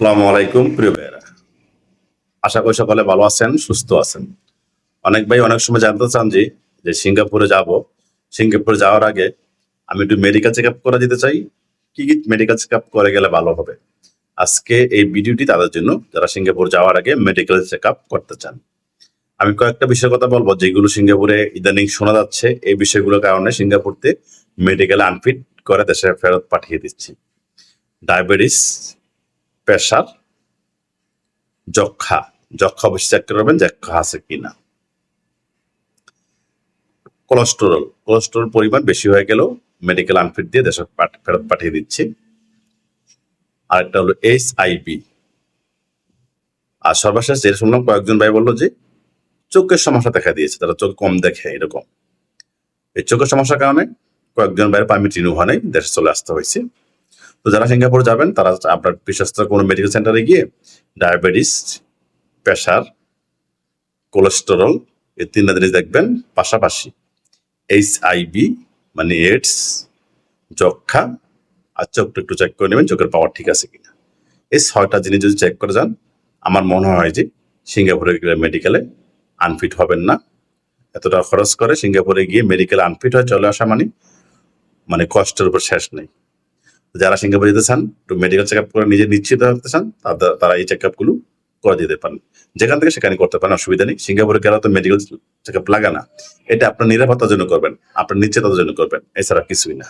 আসসালামু আলাইকুম, প্রিয় ভাইয়েরা। আশা করি সকলে ভালো আছেন, সুস্থ আছেন। অনেক ভাই অনেক সময় জানতে চান যে যে সিঙ্গাপুরে যাব। সিঙ্গাপুরে যাওয়ার আগে আমি একটু মেডিকেল চেক আপ করে দিতে চাই। কি কি মেডিকেল চেক আপ করে গেলে ভালো হবে? আজকে এই ভিডিওটি তাদের জন্য, যারা সিঙ্গাপুর যাওয়ার আগে মেডিকেল চেক আপ করতে চান। আমি কয়েকটা বিষয়ের কথা বলব, যেগুলো সিঙ্গাপুরে ইদানিং শোনা যাচ্ছে। এই বিষয়গুলোর কারণে সিঙ্গাপুরতে মেডিকেল আনফিট করে দেশে ফেরত পাঠিয়ে দিচ্ছি। ডায়াবেটিস প্রেশার যক্ষা যক্ষা অবশ্যই চেক করবেন যক্ষা আছে কিনা। কোলেস্টেরল কোলেস্টেরল পরিমাণ বেশি হয়ে গেলেও মেডিকেল আনফিট দিয়ে দেশে ফেরত পাঠিয়ে দিচ্ছি। আরেকটা হলো এইচ আইভি আর সর্বশেষ যে শুনলাম, কয়েকজন ভাই বলল যে চোখের সমস্যা দেখা দিয়েছে, তারা চোখ কম দেখে এরকম। এই চোখের সমস্যার কারণে কয়েকজন ভাইয়ের পারমিট রিনিউ হয় নাই, দেশে চলে আসতে হয়েছে। তো যারা সিঙ্গাপুর যাবেন, তারা আপনার বিশ্বস্ত কোনো মেডিকেল সেন্টারে গিয়ে ডায়াবেটিস প্রেশার কোলেস্টেরল এই তিনটা জিনিস দেখবেন। পাশাপাশি এইচ আইভি মানে এইডস যক্ষা আর চোখটা একটু চেক করে নেবেন, চোখের পাওয়ার ঠিক আছে কিনা। এই ছয়টা জিনিস যদি চেক করে যান, আমার মনে হয় যে সিঙ্গাপুরে গেলে মেডিকেলে আনফিট হবেন না। এতটা খরচ করে সিঙ্গাপুরে গিয়ে মেডিকেল আনফিট হয়ে চলে আসা মানে মানে কষ্টের উপর শেষ নেই। যারা সিঙ্গাপুর যেতে চান, একটু মেডিকেল চেক আপ করে নিজে নিশ্চিত হতে চান, তারা এই চেক আপগুলো করে দিতে পারেন। যেখান থেকে সেখানে করতে পারেন, অসুবিধা নেই। সিঙ্গাপুরে গেলে তো মেডিকেল চেক আপ লাগে না। এটা আপনার নিরাপত্তার জন্য করবেন, আপনার নিশ্চিততার জন্য করবেন, এছাড়া কিছুই না।